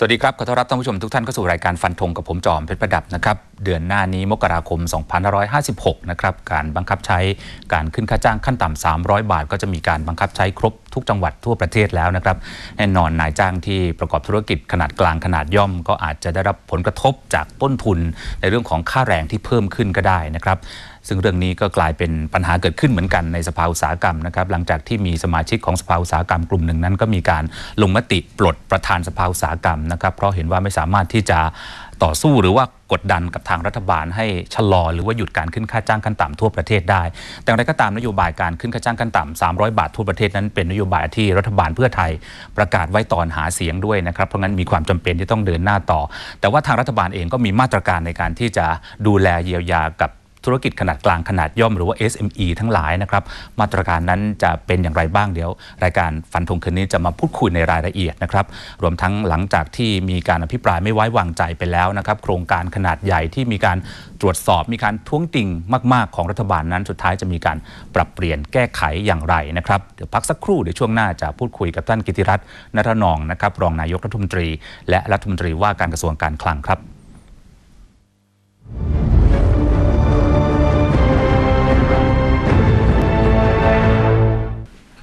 สวัสดีครับ ขอต้อนรับท่านผู้ชมทุกท่านเข้าสู่รายการฟันธงกับผมจอมเพชรประดับนะครับ เดือนหน้านี้มกราคม 2556 นะครับ การบังคับใช้การขึ้นค่าจ้างขั้นต่ำ 300 บาท ก็จะมีการบังคับใช้ครบทุกจังหวัดทั่วประเทศแล้วนะครับ แน่นอนนายจ้างที่ประกอบธุรกิจขนาดกลางขนาดย่อม ก็อาจจะได้รับผลกระทบจากต้นทุนในเรื่องของค่าแรงที่เพิ่มขึ้นก็ได้นะครับ ซึ่งเรื่องนี้ก็กลายเป็นปัญหาเกิดขึ้นเหมือนกันในสภาอุตสาหกรรมนะครับหลังจากที่มีสมาชิกของสภาอุตสาหกรรมกลุ่มหนึ่งนั้น ก็มีการลงมติปลดประธานสภาอุตสาหกรรมนะครับเพราะเห็นว่าไม่สามารถที่จะต่อสู้หรือว่ากดดันกับทางรัฐบาลให้ชะลอ หรือว่าหยุดการขึ้นค่าจ้างขั้นต่ำทั่วประเทศได้ แต่อย่างไรก็ตามนโยบายการขึ้นค่าจ้างขั้นต่ำ 300 บาททั่วประเทศนั้นเป็นนโยบายที่รัฐบาลเพื่อไทยประกาศไว้ตอนหาเสียงด้วยนะครับ เพราะงั้นมีความจำเป็นที่ต้องเดินหน้าต่อ แต่ว่าทางรัฐบาลเองก็มีมาตรการในการที่จะดูแลเยียวยากับ ธุรกิจขนาดกลางขนาดย่อมหรือว่า SME ทั้งหลายนะครับมาตรการนั้นจะเป็นอย่างไรบ้างเดี๋ยว รายการฟันธงคืนนี้จะมาพูดคุยในรายละเอียดนะครับรวมทั้งหลังจากที่มีการอภิปรายไม่ไว้วางใจไปแล้วนะครับโครงการขนาดใหญ่ที่มีการตรวจสอบมีการท้วงติงมาก ๆ ของรัฐบาลนั้นสุดท้ายจะมีการปรับเปลี่ยนแก้ไขอย่างไรนะครับเดี๋ยวพักสักครู่เดี๋ยวช่วงหน้าจะพูดคุยกับท่านกิติรัตน์นรนองนะครับรองนายกรัฐมนตรี และรัฐมนตรีว่าการกระทรวงการคลังครับ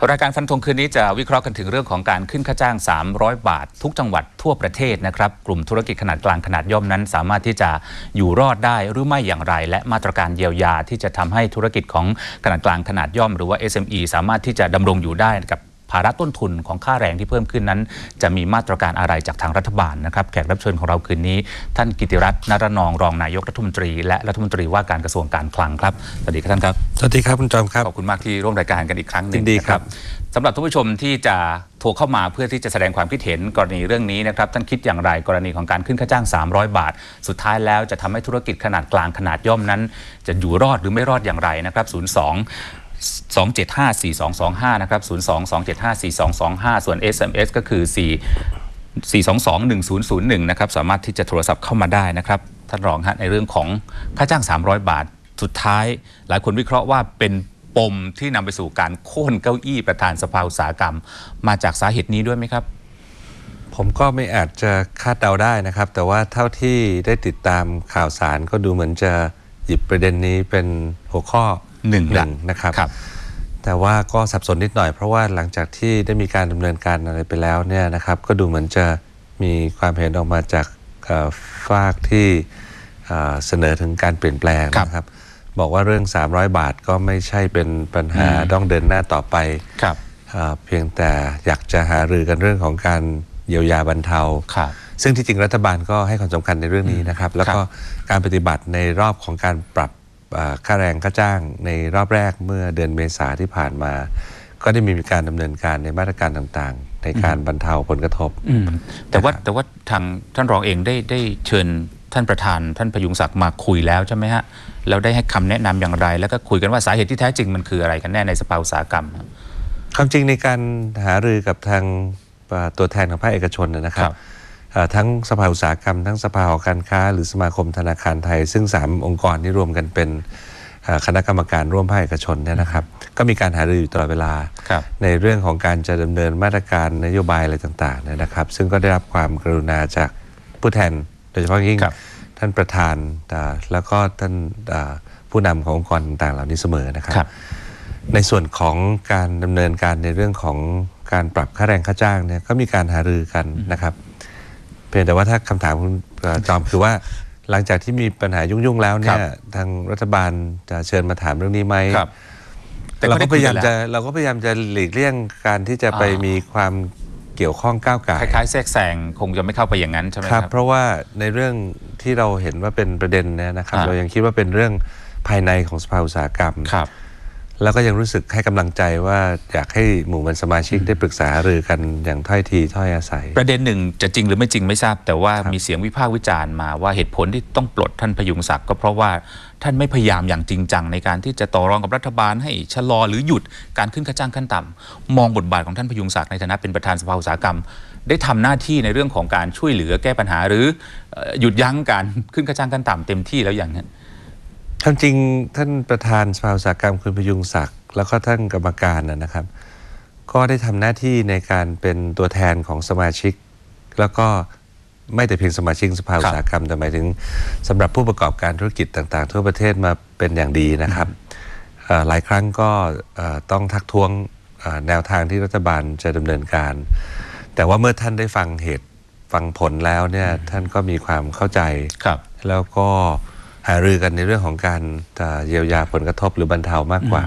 รายการฟันธงคืนนี้จะวิเคราะห์กันถึงเรื่องของการขึ้นค่าจ้าง 300 บาท ทุกจังหวัดทั่วประเทศนะครับ กลุ่มธุรกิจขนาดกลางขนาดย่อมนั้น สามารถที่จะอยู่รอดได้หรือไม่อย่างไร และมาตรการเยียวยาที่จะทำให้ธุรกิจของขนาดกลางขนาดย่อม หรือว่า SME สามารถที่จะดำรงอยู่ได้กับาระต้นทุนของค่าแรงที่เพิ่มขึ้นนั้น จะมีมาตรการอะไรจากทางรัฐบาลนะครับแขกรับเชิญของเราคืนนี้ ท่านกิติรัตน์นรนองรองนายกรัฐมนตรี และรัฐมนตรีว่าการกระทรวงการคลังครับสวัสดีครับท่านครับสวัสดีครับคุณจอมครับขอบคุณมากที่ร่วมรายการกันอีกครั้งหนึ่งยินดีครับนะสำหรับท่านผู้ชมที่จะโทรเข้ามาเพื่อที่จะแสดงความคิดเห็นกรณีเรื่องนี้นะครับท่านคิดอย่างไรกรณีของการขึ้นค่าจ้าง 300 บาท สุดท้ายแล้วจะทำให้ธุรกิจขนาดกลางขนาดย่อมนั้น จะอยู่รอดหรือไม่รอดอย่างไรนะครับ 02 2754225 นะครับ 02-2754225 ส่วน SMS ก็คือ 4 4221001 นะครับ สามารถที่จะโทรศัพท์เข้ามาได้นะครับ ท่านรองฮะในเรื่องของค่าจ้าง 300 บาท สุดท้าย หลายคนวิเคราะห์ว่าเป็นปมที่นำไปสู่การโค่นเก้าอี้ประธานสภาอุตสาหกรรม มาจากสาเหตุนี้ด้วยไหมครับ ผมก็ไม่อาจจะคาดเดาได้นะครับ แต่ว่าเท่าที่ได้ติดตามข่าวสารก็ดูเหมือนจะหยิบประเด็นนี้เป็นหัวข้อ หนึ่งละนะครับครับแต่ว่าก็สับสนนิดหน่อยเพราะว่าหลังจากที่ได้มีการดำเนินการอะไรไปแล้วเนี่ยนะครับก็ดูเหมือนจะมีความเห็นออกมาจากเอ่อฝากที่เอ่อเสนอถึงการเปลี่ยนแปลงครับนะครับ บอกว่าเรื่อง 300 บาทก็ไม่ใช่เป็นปัญหาอืมต้องเดินหน้าต่อไปครับเอ่อเพียงแต่อยากจะหารือกันเรื่องของการเยียวยาบรรเทาครับซึ่งที่จริงรัฐบาลก็ให้ความสำคัญในเรื่องนี้นะครับ แล้วก็การปฏิบัติในรอบของการปรับเอ่อ ค่าแรงค่าจ้างในรอบแรกเมื่อเดือนเมษาที่ผ่านมา ก็ได้มีการดำเนินการในมาตรการต่างๆ ในการบรรเทาผลกระทบอืมแต่ว่าแต่ว่าทางท่านรองเองได้ได้เชิญท่านประธานท่านพยุงศักดิ์มาคุยแล้วใช่ไหมฮะแล้วได้ให้คำแนะนำอย่างไร แล้วก็คุยกันว่าสาเหตุที่แท้จริงมันคืออะไรกันแน่ในสภาอุตสาหกรรมความจริงในการหารือกับทางเอ่อตัวแทนของภาคเอกชนนะครัครับบเอ่อ ทั้งสภาอุตสาหกรรม ทั้งสภาหอการค้า หรือสมาคมธนาคารไทย ซึ่ง 3 องค์กรที่รวมกันเป็นเอ่อคณะกรรมการร่วมภาคเอกชนเนี่ยนะครับ ก็มีการหารืออยู่ตลอดเวลาครับในเรื่องของการจะดำเนินมาตรการนโยบายอะไรต่างๆเนี่ยนะครับ ซึ่งก็ได้รับความกรุณาจากผู้แทน โดยเฉพาะยิ่งครับท่านประธานอ่าแล้วก็ท่านอ่าผู้นำขององค์กรต่างๆ เหล่านี้เสมอนะครับครับในส่วนของการดำเนินการในเรื่องของการปรับค่าแรงค่าจ้างเนี่ยก็มีการหารือกันนะครับเพียงแต่ว่าถ้าคำถามคุณเอ่อจอมคือว่าหลังจากที่มีปัญหายุ่งๆแล้วเนี่คยรับทางรัฐบาลจะเชิญมาถามเรื่องนี้ไหมครับเราได้ก็คุพยายามนจะแล้วเราก็พยายามจะหลีกเลี่ยงการที่จะไปอ่ามีมีความเกี่ยวข้องก้าวไก่ายคล้ายๆแทรกแซงคงจะไม่เข้าไปอย่างนั้นใช่ไหมคครัรับบเพราะว่าในเรื่องที่เราเห็นว่าเป็นประเด็นเนี่ยนะครับอ่าเรายังคิดว่าเป็นเรื่องภายในของสภาอุตสาหกรรมครับ แล้วก็ยังรู้สึกให้กำลังใจว่าอยากให้หมู่มวลสมาชิกได้ปรึกษาหารือกันอย่างถ้อยทีถ้อยอาศัย ประเด็นหนึ่งจะจริงหรือไม่จริงไม่ทราบ แต่ว่าครับมีเสียงวิพากษ์วิจารณ์มาว่าเหตุผลที่ต้องปลดท่านพยุงศักดิ์ก็เพราะว่าท่านไม่พยายามอย่างจริงจังในการที่จะต่อรองกับรัฐบาลให้ชะลอหรือหยุดการขึ้นค่าจ้างขั้นต่ำมองบทบาทของท่านพยุงศักดิ์ในฐานะเป็นประธานสภาอุตสาหกรรม ได้ทำหน้าที่ในเรื่องของการช่วยเหลือแก้ปัญหาหรือเอ่อหยุดยั้งการขึ้นค่าจ้างขั้นต่ำเต็มที่แล้วอย่างนั้น ความจริงท่านประธานสภาอุตสาหกรรมคุณพยุงศักดิ์แล้วก็ท่านกรรมการนะนะครับ ก็ได้ทำหน้าที่ในการเป็นตัวแทนของสมาชิก แล้วก็ไม่แต่เพียงสมาชิกสภาครับอุตสาหกรรมแต่หมายถึงสำหรับผู้ประกอบการธุรกิจต่างๆ ทั่วประเทศมาเป็นอย่างดีนะครับเอ่อหลายครั้งก็เอ่อต้องทักท้วงเอ่อแนวทางที่รัฐบาลจะดำเนินการ แต่ว่าเมื่อท่านได้ฟังเหตุฟังผลแล้วเนี่ยท่านก็มีความเข้าใจครับแล้วก็ หารือกันในเรื่องของการเอ่อเยียวยาผลกระทบหรือบรรเทามากกว่า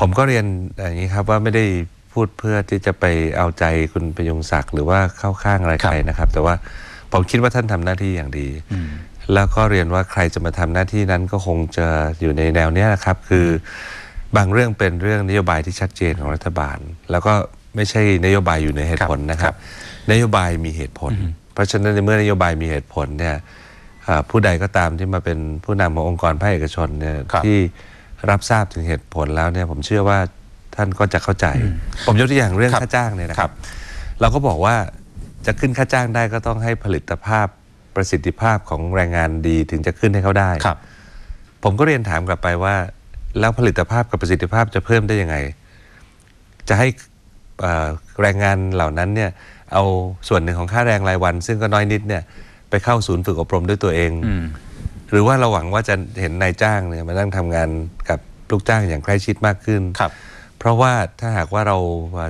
ผมก็เรียนอย่างนี้ครับว่าไม่ได้พูดเพื่อที่จะไปเอาใจคุณประยุงศักดิ์หรือว่าเข้าข้างอะไรใครนะครับ แต่ว่าผมคิดว่าท่านทำหน้าที่อย่างดี แล้วก็เรียนว่าใครจะมาทำหน้าที่นั้นก็คงจะอยู่ในแนวเนี้ยนะครับ คือบางเรื่องเป็นเรื่องนโยบายที่ชัดเจนของรัฐบาล แล้วก็ไม่ใช่นโยบายอยู่ในเหตุผลนะคครัรับบนโยบายมีเหตุผล เพราะฉะนั้นในเมื่อนโยบายมีเหตุผลเนี่ยอ่า ผู้ใดก็ตามที่มาเป็นผู้นำขององค์กรภาคเอกชนเนี่ยครับที่รับทราบถึงเหตุผลแล้วเนี่ยผมเชื่อว่าท่านก็จะเข้าใจ ผมยกตัวอย่างเรื่องครับค่าจ้างเนี่ยนะคครัรับบเราก็บอกว่าจะขึ้นค่าจ้างได้ก็ต้องให้ผลิตภาพประสิทธิภาพของแรงงานดีถึงจะขึ้นให้เขาได้ครับ ผมก็เรียนถามกลับไปว่า แล้วผลิตภาพกับประสิทธิภาพจะเพิ่มได้ยังไง จะให้เอ่อแรงงานเหล่านั้นเนี่ยเอาส่วนหนึ่งของค่าแรงรายวัน ซึ่งก็น้อยนิดเนี่ย ไปเข้าศูนย์ฝึกอบรมด้วยตัวเองอืมหรือว่าเราหวังว่าจะเห็นนายจ้างเนี่ยมานั่งทำงานกับลูกจ้างอย่างใกล้ชิดมากขึ้นครับ เพราะว่าถ้าหากว่าเรา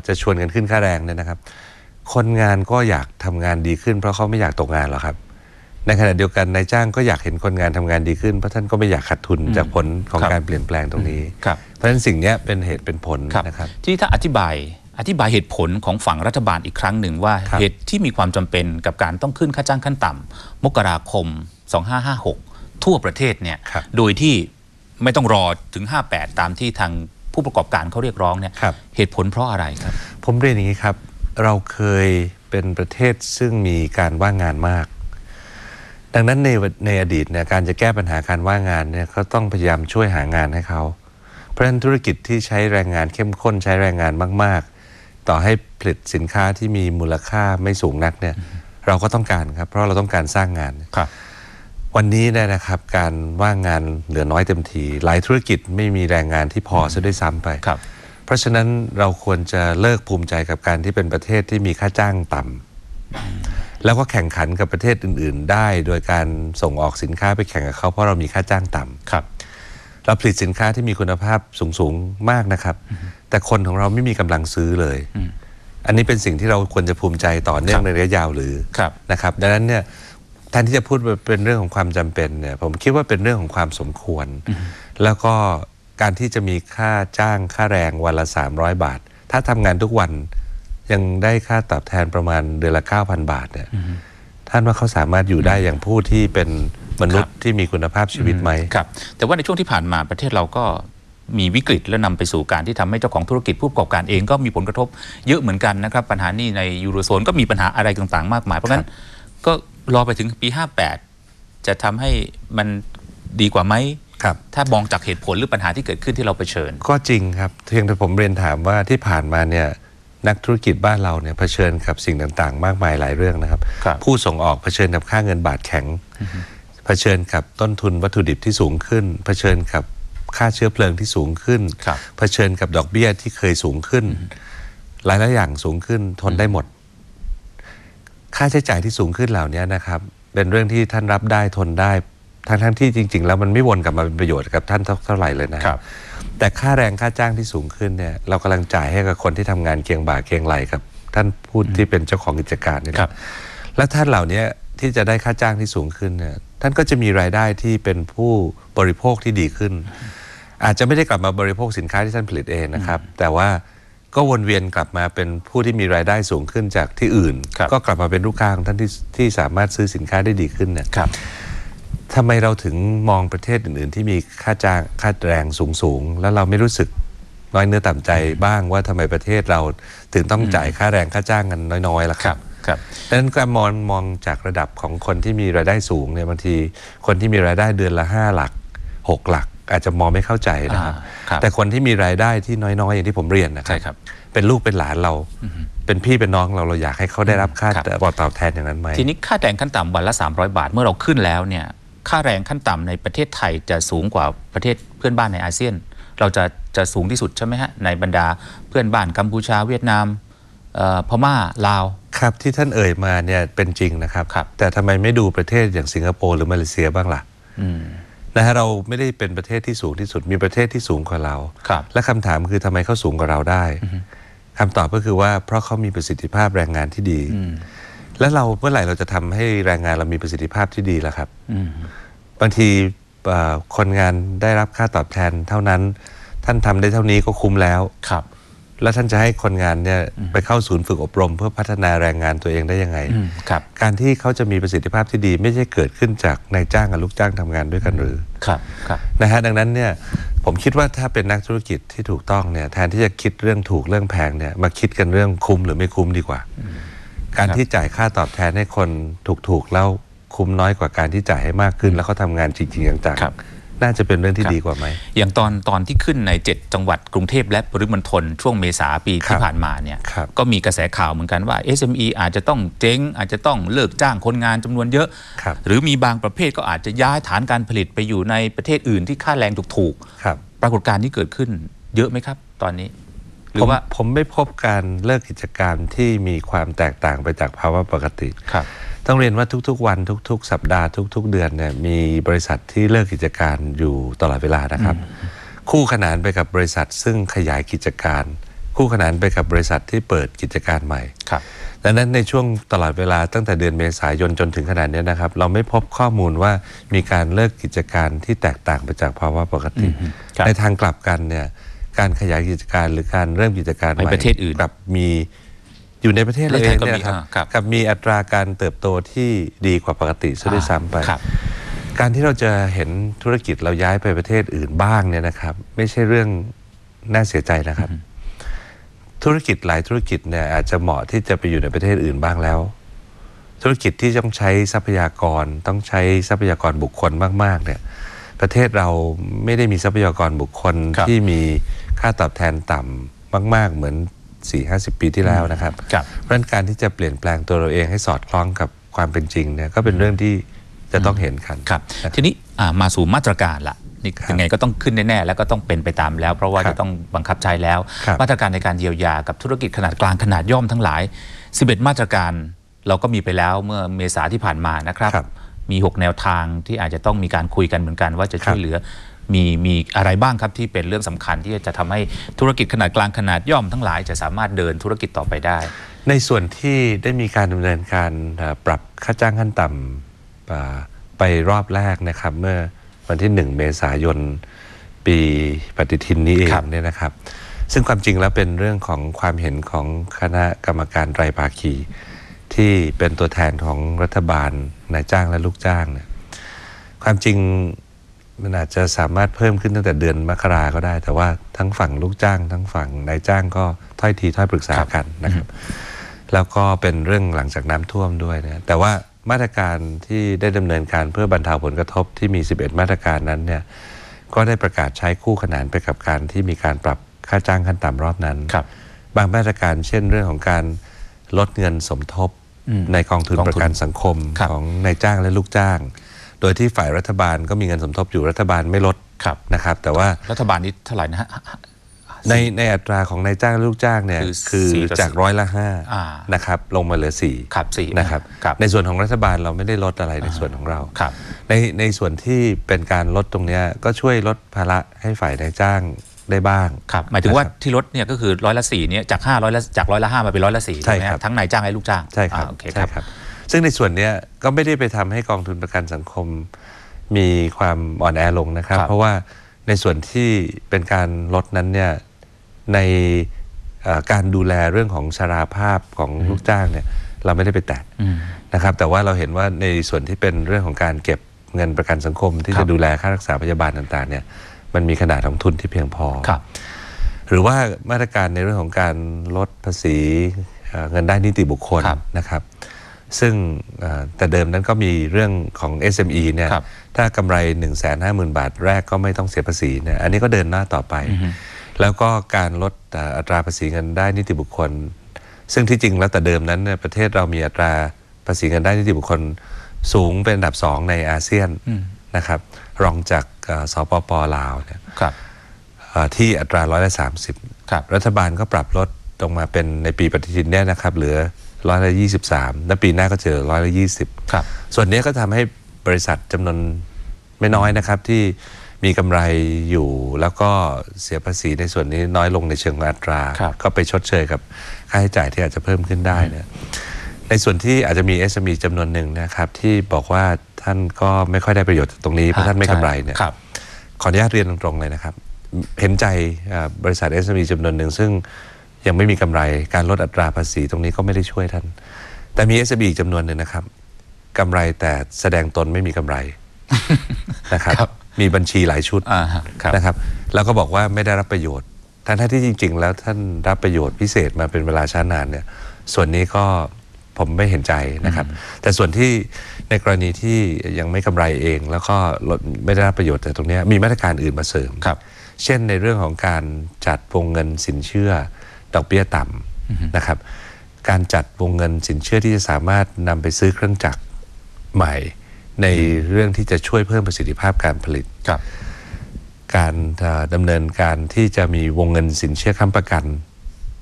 จะชวนกันขึ้นค่าแรงเนี่ยนะครับ คนงานก็อยากทำงานดีขึ้น เพราะเขาไม่อยากตกงานหรอกครับ ในขณะเดียวกันนายจ้างก็อยากเห็นคนงานทำงานดีขึ้นเพราะท่านก็ไม่อยากขาดทุนจากผลของครับการเปลี่ยนแปลงตรงนี้ครับเพราะฉะนั้นสิ่งเนี้ยเป็นเหตุเป็นผลครับนะครับ ที่ถ้าอธิบาย อธิบายเหตุผลของฝั่งรัฐบาลอีกครั้งหนึ่งว่าครับเหตุที่มีความจำเป็นกับการต้องขึ้นค่าจ้างขั้นต่ำมกราคม 2556 ทั่วประเทศเนี่ยครับโดยที่ไม่ต้องรอถึง 58 ตามที่ทางผู้ประกอบการเขาเรียกร้องเนี่ยครับเหตุผลเพราะอะไรครับ ผมเรียนอย่างนี้ครับ เราเคยเป็นประเทศซึ่งมีการว่างงานมาก ดังนั้นในในอดีตเนี่ยการจะแก้ปัญหาการว่างงานเนี่ยก็ต้องพยายามช่วยหางานให้เขา เพราะฉะนั้นธุรกิจที่ใช้แรงงานเข้มข้นใช้แรงงานมากๆ ต่อให้ผลิตสินค้าที่มีมูลค่าไม่สูงนักเนี่ยเราก็ต้องการครับ เพราะเราต้องการสร้างงานครับวันนี้เนี่ยนะครับการว่างงานเหลือน้อยเต็มที หลายธุรกิจไม่มีแรงงานที่พอซะด้วยซ้ำไปครับเพราะฉะนั้นเราควรจะเลิกภูมิใจกับการที่เป็นประเทศที่มีค่าจ้างต่ำแล้วก็แข่งขันกับประเทศอื่น ๆ ได้ โดยการส่งออกสินค้าไปแข่งกับเขาเพราะเรามีค่าจ้างต่ำครับเราผลิตสินค้าที่มีคุณภาพสูง ๆ มากนะครับ แต่คนของเราไม่มีกำลังซื้อเลย อันนี้เป็นสิ่งที่เราควรจะภูมิใจต่อเนื่องครับในระยะยาวหรือครับนะครับดังนั้นเนี่ยแทนที่จะพูดว่าเป็นเรื่องของความจำเป็นเนี่ยผมคิดว่าเป็นเรื่องของความสมควร แล้วก็การที่จะมีค่าจ้างค่าแรงวันละ 300 บาท ถ้าทำงานทุกวันยังได้ค่าตอบแทนประมาณเดือนละ 9,000 บาทเนี่ยท่านว่าเขาสามารถอยู่ได้อย่างผู้ที่เป็นมนุษย์ที่มีคุณภาพชีวิตไหมครับ แต่ว่าในช่วงที่ผ่านมาประเทศเราก็ มีวิกฤตและนำไปสู่การที่ทำให้เจ้าของธุรกิจผู้ประกอบการเองก็มีผลกระทบเยอะเหมือนกันนะครับ ปัญหานี้ในยูโรโซนก็มีปัญหาอะไรต่างๆ มากมาย เพราะฉะนั้นก็รอไปถึงปี 58 จะทำให้มันดีกว่าไหมครับถ้ามองจากเหตุผลหรือปัญหาที่เกิดขึ้นที่เราเผชิญ ก็จริงครับเพียงแต่ผมเรียนถามว่าที่ผ่านมาเนี่ยนักธุรกิจบ้านเราเนี่ยเผชิญกับสิ่งต่างๆ มากมายหลายเรื่องนะครับครับผู้ส่งออกเผชิญกับค่าเงินบาทแข็งเผชิญกับต้นทุนวัตถุดิบที่สูงขึ้นเผชิญกับ ค่าเชื้อเพลิงที่สูงขึ้นครับเผชิญกับดอกเบี้ยที่เคยสูงขึ้น หลายหลายๆอย่างสูงขึ้นทนได้หมด ค่าใช้จ่ายที่สูงขึ้นเหล่านี้นะครับ เป็นเรื่องที่ท่านรับได้ทนได้ทั้งทั้งๆที่จริง ๆ แล้วมันไม่วนกลับมาเป็นประโยชน์กับท่านเท่าเท่าไหร่เลยนะครับ แต่ค่าแรงค่าจ้างที่สูงขึ้นเนี่ยเรากำลังจ่ายให้กับคนที่ทำงานเคียงบ่าเคียงไหลกับ ท่านพูดที่เป็นเจ้าของกิจการนี่นะครับ แล้วท่านเหล่านี้ที่จะได้ค่าจ้างที่สูงขึ้นเนี่ยท่านก็จะมีรายได้ที่เป็นผู้บริโภคที่ดีขึ้น อาจจะไม่ได้กลับมาบริโภคสินค้าที่ท่านผลิตเองนะครับ แต่ว่าก็วนเวียนกลับมาเป็นผู้ที่มีรายได้สูงขึ้นจากที่อื่นครับก็กลับมาเป็นลูกค้าของท่านที่ที่สามารถซื้อสินค้าได้ดีขึ้นเนี่ยครับทำไมเราถึงมองประเทศอื่น ๆ ที่มีค่าจ้างค่าแรงสูง ๆ แล้วเราไม่รู้สึกน้อยเนื้อต่ำใจบ้างว่าทำไมประเทศเราถึงต้องจ่ายค่าแรงค่าจ้างกันน้อยๆล่ะคครัรับบครับดังนั้นก็มองมองจากระดับของคนที่มีรายได้สูงเนี่ยบางทีคนที่มีรายได้เดือนละห้าหลักหกหลัก อาจจะมองไม่เข้าใจนะครับอ่าครับ แต่คนที่มีรายได้ที่น้อยๆ อย่างที่ผมเรียนนะครัใช่ครับ เป็นลูกเป็นหลานเรา เป็นพี่เป็นน้องเราเราอยากให้เขาได้รับค่าครับตอบแทนอย่างนั้นไหมทีนี้ค่าแรงขั้นต่ำวันละ 300 บาทเมื่อเราขึ้นแล้วเนี่ยค่าแรงขั้นต่ำในประเทศไทยจะสูงกว่าประเทศเพื่อนบ้านในอาเซียน เราจะจะสูงที่สุดใช่ไหมฮะในบรรดาเพื่อนบ้านกัมพูชาเวียดนามเอ่อพม่าลาวครับที่ท่านเอ่ยมาเนี่ยเป็นจริงนะครับครับแต่ทำไมไม่ดูประเทศอย่างสิงคโปร์หรือมาเลเซียบ้างล่ะอืม นะฮะเราไม่ได้เป็นประเทศที่สูงที่สุด มีประเทศที่สูงกว่าเรา ครับและคำถามคือทำไมเขาสูงกว่าเราได้คำตอบก็คือว่าเพราะเขามีประสิทธิภาพแรงงานที่ดีอืมและเราเมื่อไหร่เราจะทำให้แรงงานเรามีประสิทธิภาพที่ดีล่ะครับ อืม บางทีเอ่อคนงานได้รับค่าตอบแทนเท่านั้น ท่านทำได้เท่านี้ก็คุ้มแล้ว ครับ แล้วท่านจะให้คนงานเนี่ยไปเข้าศูนย์ฝึกอบรม เพื่อพัฒนาแรงงานตัวเองได้ยังไงอืมครับการที่เขาจะมีประสิทธิภาพที่ดี ไม่ใช่เกิดขึ้นจากนายจ้างกับลูกจ้างทำงานด้วยกันหรือครับครับนะฮะดังนั้นเนี่ยผมคิดว่าถ้าเป็นนักธุรกิจที่ถูกต้องเนี่ยแทนที่จะคิดเรื่องถูกเรื่องแพงเนี่ยมาคิดกันเรื่องคุ้มหรือไม่คุ้มดีกว่า การที่จ่ายค่าตอบแทนให้คนถูกๆแล้วคุ้มน้อยกว่าการที่จ่ายให้มากขึ้น แล้วเขาทำงานจริงๆจังครับๆ น่าจะเป็นเรื่องที่ครับดีกว่าไหม อย่างตอนตอนที่ขึ้นใน 7 จังหวัดกรุงเทพและปริมณฑลช่วงเมษาปีครัที่บผ่านมาเนี่ยครับก็มีกระแสข่าวเหมือนกันว่า SME อาจจะต้องเจ๊ง อาจจะต้องเลิกจ้างคนงานจำนวนเยอะครับหรือมีบางประเภทก็อาจจะย้ายฐานการผลิตไปอยู่ในประเทศอื่นที่ค่าแรงถูกครับๆปรากฏการณ์ที่เกิดขึ้นเยอะไหมครับ ตอนนี้หรืผอมว่าผมไม่พบการเลิกกิจการที่มีความแตกต่างไปจากภาวะปกติครับ ต้องเรียนว่าทุกๆ วันทุก ๆ สัปดาห์ทุก ๆ เดือนเนี่ยมีบริษัทที่เลิกกิจการอยู่ตลอดเวลานะครับ คู่ขนานไปกับบริษัท ซึ่งขยายกิจการ คู่ขนานไปกับบริษัทที่เปิดกิจการใหม่ครับดังนั้นในช่วงตลอดเวลาตั้งแต่เดือนเมษายนจนถึงขนาดนี้นะครับ เราไม่พบข้อมูลว่ามีการเลิกกิจการที่แตกต่างไปจากภาวะปกติอืมครับในทางกลับกันเนี่ยการขยายกิจการหรือการเริ่มกิจการใหม่ไปประเทศอื่นกลับมี อยู่ในประเทศเราประเอเทศงก็เนี่ยมีครับอ่าครับกับมีอัตราการเติบโตที่ดีกว่าปกติซะด้วยซ้ำไปครับการที่เราจะเห็นธุรกิจเราย้ายไปประเทศอื่นบ้างเนี่ยนะครับ ไม่ใช่เรื่องน่าเสียใจนะครับ ธุรกิจหลายธุรกิจเนี่ยอาจจะเหมาะที่จะไปอยู่ในประเทศอื่นบ้างแล้ว ธุรกิจที่ต้องใช้ทรัพยากรต้องใช้ทรัพยากรบุคคลมาก ๆ เนี่ย ประเทศเราไม่ได้มีทรัพยากรบุคคลครับที่มีค่าตอบแทนต่ำมาก ๆ เหมือน 4-50 ปีที่แล้วนะครับครับเพราะฉะนั้นการที่จะเปลี่ยนแปลงตัวเราเองให้สอดคล้องกับความเป็นจริงเนี่ยก็เป็นเรื่องที่จะต้องเห็นกันครับนะทีนี้อ่ามาสู่มาตรการละนี่ครับยังไงก็ต้องขึ้นแน่ๆแล้วก็ต้องเป็นไปตามแล้ว เพราะว่าครับจะต้องบังคับใช้แล้วครับมาตรการในการเยียวยากับธุรกิจขนาดกลางขนาดย่อมทั้งหลาย 11 มาตรการเราก็มีไปแล้วเมื่อเมษาที่ผ่านมานะครับครับมี 6 แนวทางที่อาจจะต้องมีการคุยกันเหมือนกันว่าจะช่วยครับเหลือ มีมีอะไรบ้างครับที่เป็นเรื่องสำคัญที่จะทำให้ธุรกิจขนาดกลางขนาดย่อมทั้งหลายจะสามารถเดินธุรกิจต่อไปได้ ในส่วนที่ได้มีการดำเนินการเอ่อปรับค่าจ้างขั้นต่ำอ่าไปรอบแรกนะครับเมื่อวันที่ 1 เมษายนปีปฏิทินนี้เองครับเนี่ยนะครับ ซึ่งความจริงแล้วเป็นเรื่องของความเห็นของคณะกรรมการไตรภาคี ที่เป็นตัวแทนของรัฐบาลนายจ้างและลูกจ้างเนี่ยความจริง มันอาจจะสามารถเพิ่มขึ้นตั้งแต่เดือนมกราก็ได้ แต่ว่าทั้งฝั่งลูกจ้าง ทั้งฝั่งนายจ้างก็ถ้อยทีถ้อยปรึกษากันนะครับ แล้วก็เป็นเรื่องหลังจากน้ำท่วมด้วยนะแต่ว่ามาตรการที่ได้ดำเนินการเพื่อบรรเทาผลกระทบที่มี 11 มาตรการนั้นเนี่ยก็ได้ประกาศใช้คู่ขนานไปกับการที่มีการปรับค่าจ้างขั้นต่ำรอบนั้นครับ บางมาตรการเช่นเรื่องของการลดเงินสมทบอืมในกองทุนกองทุนประกันสังคมครับของนายจ้างและลูกจ้าง โดยที่ฝ่ายรัฐบาลก็มีเงินสมทบอยู่รัฐบาลไม่ลดครับนะครับ แต่ว่ารัฐบาลนี้เท่าไหร่นะฮะในในอัตราของนายจ้างและลูกจ้างเนี่ยคือคือสี่ต่อจากร้อยละห้าอ่านะครับลงมาเหลือสี่ครับสี่นะครับครับในส่วนของรัฐบาลเราไม่ได้ลดอะไรในส่วนของเราครับในในส่วนที่เป็นการลดตรงเนี้ยก็ช่วยลดภาระให้ฝ่ายนายจ้างได้บ้างครับหมายถึงว่านะครับที่ลดเนี่ยก็คือร้อยละสี่เนี่ยจากห้าร้อยละจากร้อยละห้ามาเป็นร้อยละสี่ใช่ไหมครับทั้งนายจ้างและลูกจ้างใช่ครับอ่าโอเคคใช่รับครับ ซึ่งในส่วนเนี้ยก็ไม่ได้ไปทำให้กองทุนประกันสังคม มีความอ่อนแอลงนะครับครับ เพราะว่าในส่วนที่เป็นการลดนั้นเนี่ยในเอ่อการดูแลเรื่องของชราภาพของลูกจ้างเนี่ยเราไม่ได้ไปแตะอืมนะครับ แต่ว่าเราเห็นว่าในส่วนที่เป็นเรื่องของการเก็บเงินประกันสังคม ที่ครัจะบดูแลค่ารักษาพยาบาลต่างๆเนี่ยมันมีขนาดของทุนที่เพียงพอครับหรือว่ามาตรการในเรื่องของการลดภาษีเอ่อเงินได้นิติบุคคลครับนะครับ ซึ่งเอ่อแต่เดิมนั้นก็มีเรื่องของ SME เนี่ยครับถ้ากำไร 1 5 0 0 0 0 บาทแรกก็ไม่ต้องเสียภาษีเนี่ยอันนี้ก็เดินหน้าต่อไป แล้วก็การลดเอ่ออัตราภาษีเงินได้นิติบุคคล ซึ่งที่จริงแล้วแต่เดิมนั้นเนี่ยประเทศเรามีอัตราภาษีเงินได้นิติบุคคลสูงเป็นอันดับสองในอาเซียนอืมนะครับ รองจากเอ่อสปปลาวเนี่ยครับเอ่อที่อัตราร้อยละสามสิบครับรัฐบาลก็ปรับลดลงมาเป็นในปีปฏิทินเนี่ยนะครับเหลือ ร้อยละยี่สิบสามและปีหน้าก็เจอร้อยละยี่สิบครับส่วนนี้ก็ทำให้บริษัทจำนวนไม่น้อยนะครับที่มีกำไรอยู่แล้วก็เสียภาษีในส่วนนี้น้อยลงในเชิงของอัตราครับก็ไปชดเชยกับค่าใช้จ่ายที่อาจจะเพิ่มขึ้นได้เนี่ยในส่วนที่อาจจะมี SME จำนวนหนึ่งนะครับ ที่บอกว่าท่านก็ไม่ค่อยได้ประโยชน์จากตรงนี้เพราะท่านไม่กำไรเนี่ยครับขออนุญาตเรียนตรงๆเลยนะครับ เห็นใจอ่าบริษัท SME จำนวนหนึ่งซึ่ง ยังไม่มีกำไรการลดอัตราภาษีตรงนี้ก็ไม่ได้ช่วยท่าน แต่มี SME อีกจำนวนหนึ่งนะครับกำไรแต่แสดงตนไม่มีกำไรนะครับครับมีบัญชีหลายชุดอ่าฮะครับนะครับ แล้วก็บอกว่าไม่ได้รับประโยชน์ทั้งๆที่จริง ๆ แล้วท่านรับประโยชน์พิเศษมาเป็นเวลาช้านานเนี่ย ส่วนนี้ก็ผมไม่เห็นใจนะครับ แต่ส่วนที่ในกรณีที่ยังไม่กำไรเอง แล้วก็ลดไม่ได้รับประโยชน์จากตรงเนี้ยมีมาตรการอื่นมาเสริมครับ เช่นในเรื่องของการจัดวงเงินสินเชื่อ ดอกเบี้ยต่ำนะครับ การจัดวงเงินสินเชื่อที่จะสามารถนำไปซื้อเครื่องจักรใหม่ ในเรื่องที่จะช่วยเพิ่มประสิทธิภาพการผลิตครับ การเอ่อดำเนินการที่จะมีวงเงินสินเชื่อค้ำประกัน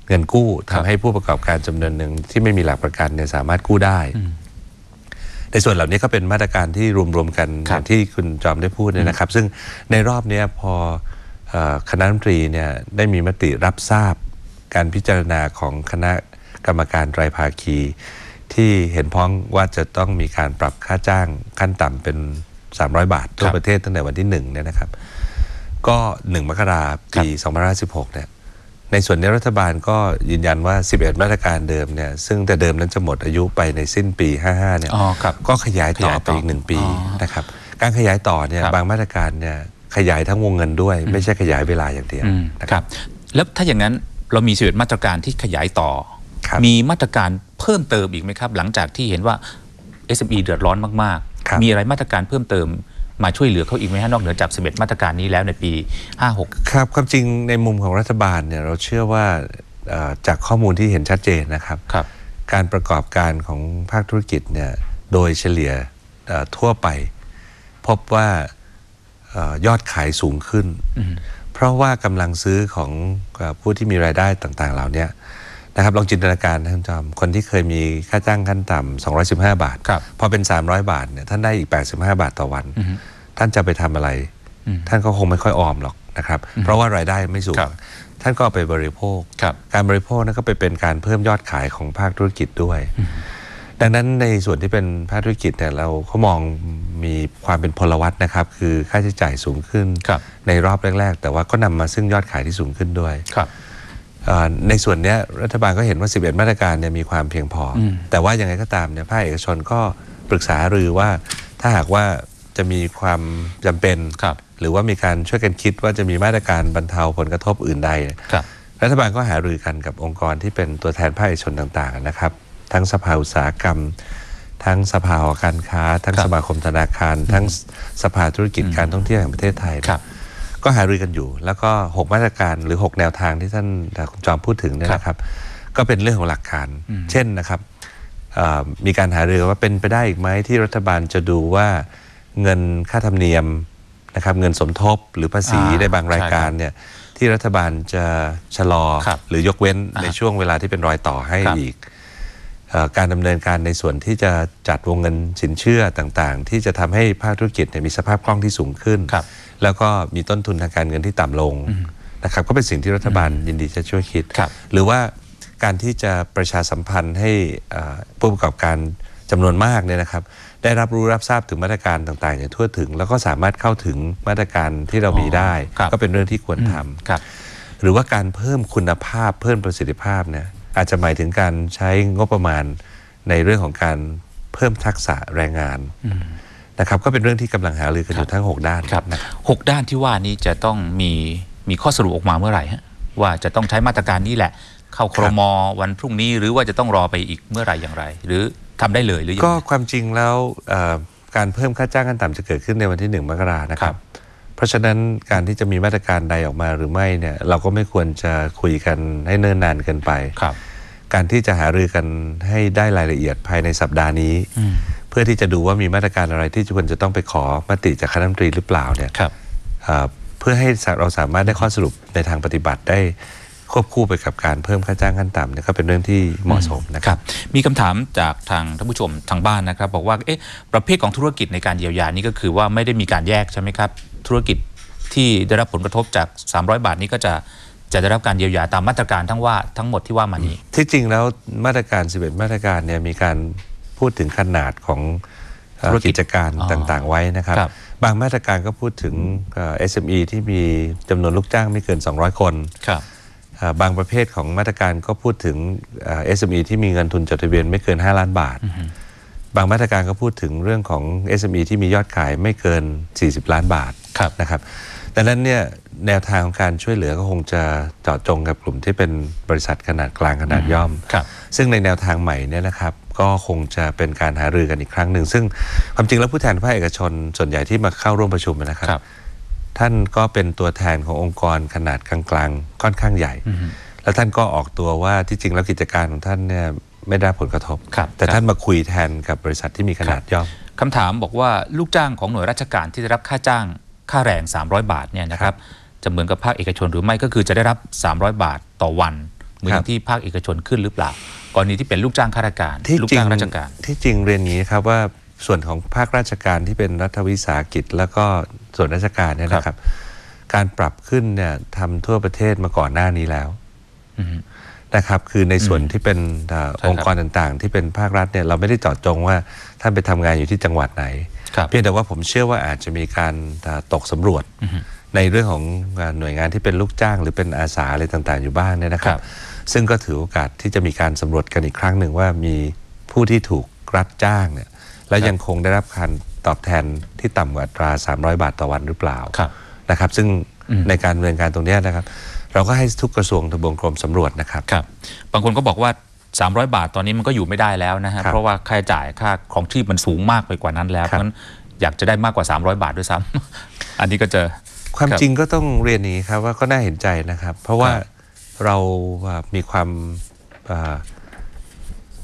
เงินกู้ครับทำให้ผู้ประกอบการจำนวนหนึ่งที่ไม่มีหลักประกันเนี่ยสามารถกู้ได้ในส่วนเหล่านี้ก็เป็นมาตรการที่รวมๆกันอครับย่างที่คุณจอมได้พูดเนี่ยนะครับ ซึ่งในรอบเนี้ยพอเอ่อคณะรัฐมนตรีเนี่ยได้มีมติรับทราบ การพิจารณาของคณะกรรมการไตรภาคี ที่เห็นพ้องว่าจะต้องมีการปรับค่าจ้างขั้นต่ำเป็น 300 บาททั่วครับประเทศตั้งแต่วันที่หนึ่งเนี่ยนะครับ ก็หนึ่งมกราปี2516เนี่ยในส่วนนี้รัฐบาลก็ยืนยันว่า 11 มาตรการเดิมเนี่ยซึ่งแต่เดิมนั้นจะหมดอายุไปในสิ้นปี 55เนี่ยอ๋อครับก็ขยายต่อขยายต่อไปอีกหนึ่งปีอ๋อนะครับการขยายต่อเนี่ยครับบางมาตรการเนี่ยขยายทั้งวงเงินด้วย ไม่ใช่ขยายเวลาอย่างเดียวอืมนะครับ แล้วถ้าอย่างนั้น เรามีสิบมาตรการที่ขยายต่อครับมีมาตรการเพิ่มเติมอีกไหมครับ หลังจากที่เห็นว่า SME เดือดร้อนมากครับๆมีอะไรมาตรการเพิ่มเติมมาช่วยเหลือเขาอีกไหมฮะนอกเหนือจาก 11 มาตรการนี้แล้วในปี 56 ครับความจริงในมุมของรัฐบาลเนี่ยเราเชื่อว่าเอ่อจากข้อมูลที่เห็นชัดเจนนะครับครับการประกอบการของภาคธุรกิจเนี่ยโดยเฉลี่ยเอ่อทั่วไป พบว่าเออยอดขายสูงขึ้นเพ ราะว่ากำลังซื้อของเออผู้ที่มีรายได้ต่างๆ เหล่าเนี้ยนะครับลองจินตนาการนะท่านจอมคนที่เคยมีค่าจ้างขั้นต่ำ215 บาทครับพอเป็น 300 บาทเนี่ยท่านได้อีก 85 บาทต่อวัน ท่านจะไปทำอะไร ท่านก็คงไม่ค่อยออมหรอกนะครับ เพราะว่ารายได้ไม่สูงครับท่านก็เอาไปบริโภคครับการบริโภคนั้นก็ไปเป็นการเพิ่มยอดขายของภาคธุรกิจด้วย ดังนั้นในส่วนที่เป็นภาคธุรกิจเนี่ยเราเขามองมีความเป็นพลวัตนะครับ คือค่าใช้จ่ายสูงขึ้นครับในรอบแรก ๆ แต่ว่าก็นำมาซึ่งยอดขายที่สูงขึ้นด้วยครับเอ่อในส่วนเนี้ยรัฐบาลก็เห็นว่า 11 มาตรการเนี่ยมีความเพียงพออมแต่ว่ายังไงก็ตามเนี่ยภาคเอกชนก็ปรึกษาหรือว่าถ้าหากว่าจะมีความจำเป็นครับหรือว่ามีการช่วยกันคิดว่าจะมีมาตรการบรรเทาผลกระทบอื่นใดครับรัฐบาลก็หารือกันกับองค์กรที่เป็นตัวแทนภาคเอกชนต่าง ๆ นะครับ ทั้งสภาอุตสาหกรรม ทั้งสภาหอการค้า ทั้งครับสมาคมธนาคาร ทั้งสภาธุรกิจการท่องเที่ยวแห่งประเทศไทยครับก็หารือกันอยู่ แล้วก็ 6 มาตรการหรือ 6 แนวทางที่ท่านคุณจอมพูดถึงเนี่ยนะครับ ก็เป็นเรื่องของหลักการ เช่นนะครับเอ่อมีการหารือว่าเป็นไปได้อีกไหมที่รัฐบาลจะดูว่าเงินค่าธรรมเนียมนะครับเงินสมทบหรือภาษีอ่าในบางรายการใช่ครับเนี่ยที่รัฐบาลจะชะลอครับหรือยกเว้นอ่าในช่วงเวลาที่เป็นรอยต่อให้ครับอีกเอ่อ การดำเนินการในส่วนที่จะจัดวงเงินสินเชื่อต่างๆ ที่จะทำให้ภาคธุรกิจเนี่ยมีสภาพคล่องที่สูงขึ้นครับแล้วก็มีต้นทุนทางการเงินที่ต่ำลงนะครับก็เป็นสิ่งที่รัฐบาลยินดีจะช่วยคิดครับหรือว่าการที่จะประชาสัมพันธ์ให้เอ่อผู้ประกอบการจำนวนมากเนี่ยนะครับ ได้รับรู้รับทราบถึงมาตรการต่างๆ อย่างทั่วถึง แล้วก็สามารถเข้าถึงมาตรการที่เรามีได้ครับก็เป็นเรื่องที่ควรทำครับหรือว่าการเพิ่มคุณภาพเพิ่มประสิทธิภาพเนี่ย อาจจะหมายถึงการใช้งบประมาณในเรื่องของการเพิ่มทักษะแรงงานนะครับก็เป็นเรื่องที่กำลังหารือกันอยู่ทั้ง 6 ด้านครับนะหกด้านที่ว่านี้จะต้องมีมีข้อสรุปออกมาเมื่อไหร่ฮะว่าจะต้องใช้มาตรการนี้แหละ เข้าครมวันพรุ่งนี้หรือว่าจะต้องรอไปอีกเมื่อไหร่อย่างไร หรือทำได้เลยหรือยังก็ไงความจริงแล้วเอ่อการเพิ่มค่าจ้างขั้นต่ำจะเกิดขึ้นในวันที่ 1 มกรานะคครัรับบ เพราะฉะนั้นการที่จะมีมาตรการใดออกมาหรือไม่เนี่ยเราก็ไม่ควรจะคุยกันให้เนิ่นนานเกินไปครับ การที่จะหารือกันให้ได้รายละเอียดภายในสัปดาห์นี้อืมเพื่อที่จะดูว่ามีมาตรการอะไรที่ควรจะต้องไปขอมติจากคณะรัฐมนตรีหรือเปล่าเนี่ยครับเอ่อเพื่อให้เราสามารถได้ข้อสรุปในทางปฏิบัติได้ ควบคู่ไปกับการเพิ่มค่าจ้างขั้นต่ำเนี่ยก็เป็นเรื่องที่เหมาะสมนะคครับรับ มีคำถามจากทางท่านผู้ชมทางบ้านนะครับ บอกว่าเอ๊ะประเภทของธุรกิจในการเยียวยานี่ก็คือว่าไม่ได้มีการแยกใช่ไหมครับ ธุรกิจที่ได้รับผลกระทบจาก 300 บาทนี้ก็จะจะได้รับการเยียวยาตามมาตรการทั้งว่าทั้งหมดที่ว่ามานี้ ที่จริงแล้วมาตรการ 11 มาตรการเนี่ยมีการพูดถึงขนาดของเอ่อธุรกิจกิจการอ๋อต่างๆไว้นะครับครับ บางมาตรการก็พูดถึงเอ่อ SME ที่มีจำนวนลูกจ้างไม่เกิน 200 คนครั บเอ่อบางประเภทของมาตรการก็พูดถึงเอ่อ SME ที่มีเงินทุนจดทะเบียนไม่เกิน 5 ล้านบาท บางมาตรการก็พูดถึงเรื่องของ SME ที่มียอดขายไม่เกิน 40 ล้านบาทครับนะครับดังนั้นเนี่ยแนวทางของการช่วยเหลือก็คงจะเจาะจงกับกลุ่มที่เป็นบริษัทขนาดกลางขนาดย่อมครับซึ่งในแนวทางใหม่เนี่ยนะครับก็คงจะเป็นการหารือกันอีกครั้งหนึ่ง ซึ่งความจริงแล้วผู้แทนภาคเอกชนส่วนใหญ่ที่มาเข้าร่วมประชุมนะครับครับ ท่านก็เป็นตัวแทนขององค์กรขนาดกลางๆค่อนข้างใหญ่ แล้วท่านก็ออกตัวว่าที่จริงแล้วกิจการของท่านเนี่ยไม่ได้รับผลกระทบครับแต่ครับท่านมาคุยแทนกับบริษัทที่มีขนาดย่อมคำถามบอกว่าลูกจ้างของหน่วยราชการที่ได้รับค่าจ้างค่าแรง 300 บาทเนี่ยนะครับจะเหมือนกับภาคเอกชนหรือไม่ก็คือจะได้รับ 300 บาทต่อวันเหมือนครับที่ภาคเอกชนขึ้นหรือเปล่ากรณีที่เป็นลูกจ้างข้าราชการที่ลูกจริงจ้างราชการ ที่จริงเรียนอย่างนี้ครับว่า ส่วนของภาคราชการที่เป็นรัฐวิสาหกิจ แล้วก็ส่วนราชการเนี่ยนะครับ การปรับขึ้นเนี่ยทำทั่วประเทศมาก่อนหน้านี้แล้วอืมนะครับ คือในส่วนที่เป็นเอ่อใช่ครับองค์กรต่างๆ ที่เป็นภาครัฐเนี่ยเราไม่ได้เจาะจงว่าท่านไปทำงานอยู่ที่จังหวัดไหนครับเพียงแต่ว่าผมเชื่อว่าอาจจะมีการเอ่อตกสำรวจในเรื่องของงานหน่วยงานที่เป็นลูกจ้าง หรือเป็นอาสาอะไรต่างๆ อยู่บ้างเนี่ยนะครัครับบซึ่งก็ถือโอกาสที่จะมีการสำรวจกันอีกครั้งหนึ่งว่ามีผู้ที่ถูกรัฐจ้างเนี่ย และยังคงได้รับการตอบแทนที่ต่ำกว่าอัตรา 300 บาทต่อวันหรือเปล่าครับนะครับ ซึ่งอืมในการดำเนินการตรงเนี้ยนะครับ เราก็ให้ทุกกระทรวงทบวงกรมสำรวจนะครับครับ บางคนก็บอกว่า 300 บาทตอนนี้มันก็อยู่ไม่ได้แล้วนะฮะครับเพราะว่าค่าใช้จ่ายค่าของชีพมันสูงมากไปกว่านั้นแล้วครับเพราะฉะนั้นอยากจะได้มากกว่า 300 บาทด้วยซ้ำอันนี้ก็จะความครับจริงก็ต้องเรียนอย่างนี้ครับว่าก็น่าเห็นใจนะครับ เพราะว่าครับเราอ่ามีความอ่า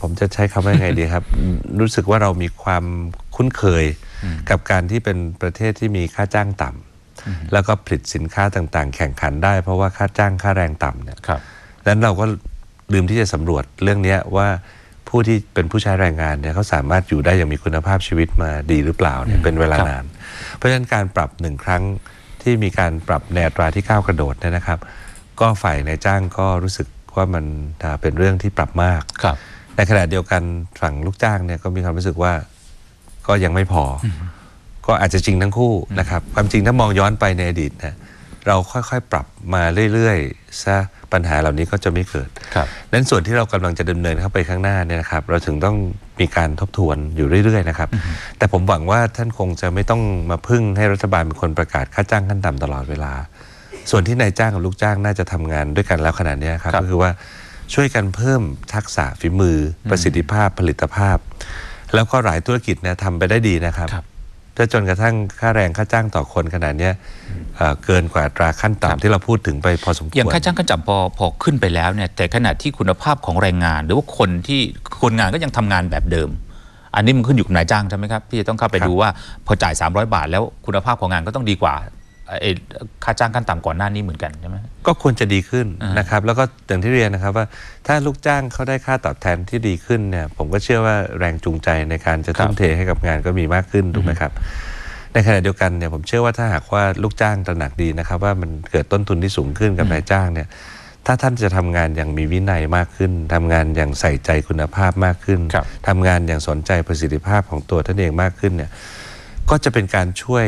ผมจะใช้คำว่ายังไงดีครับ รู้สึกว่าเรามีความคุ้นเคยกับการที่เป็นประเทศที่มีค่าจ้างต่ำแล้วก็ผลิตสินค้าต่างๆ แข่งขันได้ เพราะว่าค่าจ้างค่าแรงต่ำเนี่ยครับดังนั้นเราก็ลืมที่จะสำรวจเรื่องเนี้ยว่าผู้ที่เป็นผู้ใช้แรงงานเนี่ยเขาสามารถอยู่ได้อย่างมีคุณภาพชีวิตมาดีหรือเปล่าเนี่ยเป็นเวลาครับนาน เพราะฉะนั้นการปรับหนึ่งครั้งที่มีการปรับในอัตราที่ก้าวกระโดดเนี่ยนะครับ ก็ฝ่ายนายจ้างก็รู้สึกว่ามันอ่าเป็นเรื่องที่ปรับมากครับ ในขณะเดียวกันฝั่งลูกจ้างเนี่ยก็มีความรู้สึกว่าก็ยังไม่พออก็อาจจะจริงทั้งคู่นะครับ ความจริงถ้ามองย้อนไปในอดีตนะเราค่อยๆ ปรับมาเรื่อยๆซะปัญหาเหล่านี้ก็จะไม่เกิดครับนั้นส่วนที่เรากำลังจะดำเนินเข้าไปข้างหน้าเนี่ยนะครับ เราถึงต้องมีการทบทวนอยู่เรื่อยๆนะครับ แต่ผมหวังว่าท่านคงจะไม่ต้องมาพึ่งให้รัฐบาลเป็นคนประกาศค่าจ้างขั้นต่ำตลอดเวลา ส่วนที่นายจ้างกับลูกจ้างน่าจะทำงานด้วยกันแล้วขนาดนี้ยครับครับก็คือว่า ช่วยกันเพิ่มทักษะฝีมืออประสิทธิภาพผลิตภาพ แล้วก็หลายธุรกิจเนี่ยทำไปได้ดีนะครับครับถ้าจนกระทั่งค่าแรงค่าจ้างต่อคนขนาดเนี้ยเอ่อเกินกว่าอัตราขั้นครับต่ำที่เราพูดถึงไปพอสมควรอย่างค่าจ้างขั้นต่ำพอพอขึ้นไปแล้วเนี่ยแต่ขณะที่คุณภาพของแรงงาน หรือว่าคนที่คนงานก็ยังทำงานแบบเดิม อันนี้มันขึ้นอยู่กับนายจ้างใช่ไหมครับที่จะต้องเข้าไปครับดูว่าพอจ่าย 300 บาท แล้วคุณภาพของงานก็ต้องดีกว่าไอ้ ค่าจ้างขั้นต่ำก่อนหน้านี้เหมือนกันใช่ไหมก็ควรจะดีขึ้นอ่านนะครับ แล้วก็อย่างที่เรียนนะครับว่าถ้าลูกจ้างเขาได้ค่าตอบแทนที่ดีขึ้นเนี่ยผมก็เชื่อว่าแรงจูงใจในการจะทุ่มเทให้กับงานก็มีมากขึ้นถูกไหมครับในขณะเดียวกันเนี่ยผมเชื่อว่าถ้าหากว่าลูกจ้างตระหนักดีนะครับ ว่ามันเกิดต้นทุนที่สูงขึ้นกับนายจ้างเนี่ยถ้าท่านจะทำงานอย่างมีวินัยมากขึ้นทำงานอย่างใส่ใจคุณภาพมากขึ้นครับทำงานอย่างสนใจประสิทธิภาพของตัวท่านเองมากขึ้นเนี่ยก็จะเป็นการช่วย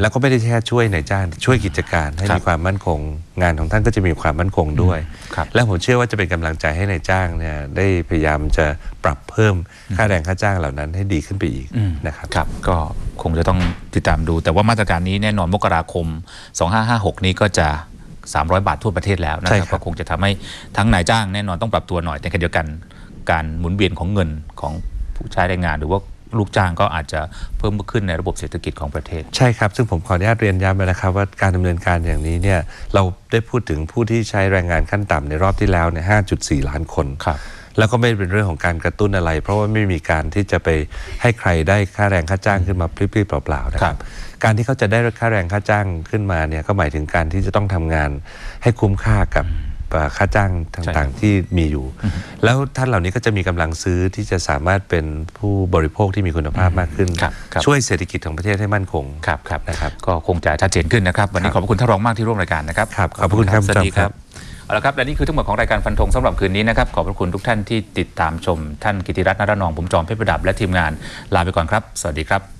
แล้วก็ไม่ได้แค่ช่วยนายจ้างช่วยกิจการให้ครับมีความมั่นคง งานของท่านก็จะมีความมั่นคงด้วยครับและผมเชื่อว่าจะเป็นกำลังใจให้นายจ้างเนี่ยได้พยายามจะปรับเพิ่มค่าแรงค่าจ้างเหล่านั้นให้ดีขึ้นไปอีกอืมนะครับครับ ก็คงจะต้องติดตามดู แต่ว่ามาตรการนี้แน่นอนมกราคม 2556 นี้ก็จะ 300 บาททั่วประเทศแล้วนะใช่ครับครับก็คงจะทำให้ทั้งนายจ้างแน่นอนต้องปรับตัวหน่อยแต่ขณะเดียวกันการหมุนเวียนของเงินของผู้ใช้แรงงานหรือว่า ลูกจ้างก็อาจจะเพิ่มขึ้นในระบบเศรษฐกิจของประเทศ ใช่ครับ ซึ่งผมขออนุญาตเรียนย้ำนะครับว่าการดำเนินการอย่างนี้เนี่ยเราได้พูดถึงผู้ที่ใช้แรงงานขั้นต่ำในรอบที่แล้วเนี่ย5.4 ล้านคนครับแล้วก็ไม่เป็นเรื่องของการกระตุ้นอะไร เพราะว่าไม่มีการที่จะไปให้ใครได้ค่าแรงค่าจ้างขึ้นมาพลิบๆเปล่าๆนะคครัรับบการที่เขาจะได้ค่าแรงค่าจ้างขึ้นมาเนี่ยก็หมายถึงการที่จะต้องทำงานให้คุ้มค่ากับเอ่อ ค่าจ้างใช่ต่างๆที่มีอยู่ แล้วท่านเหล่านี้ก็จะมีกำลังซื้อที่จะสามารถเป็นผู้บริโภคที่มีคุณภาพมากขึ้นครับครับช่วยเศรษฐกิจของประเทศให้มั่นคงครับครับนะครับก็คงจะชัดเจนขึ้นนะครับ วันนี้คขรัอบบพระคุณท่านรองมากที่ร่วมรายการนะครับครับขอบพระคุณครับสวัสดีจอมคครัรับบเอาละครับและนี่คือทั้งหมดของรายการฟันธงสำหรับคืนนี้นะครับขอบพระคุณทุกท่านที่ติดตามชม ท่านกิติรัตน์นรนองผมจอมเพชรประดับและทีมงานลาไปก่อนครับ สวัสดีครับ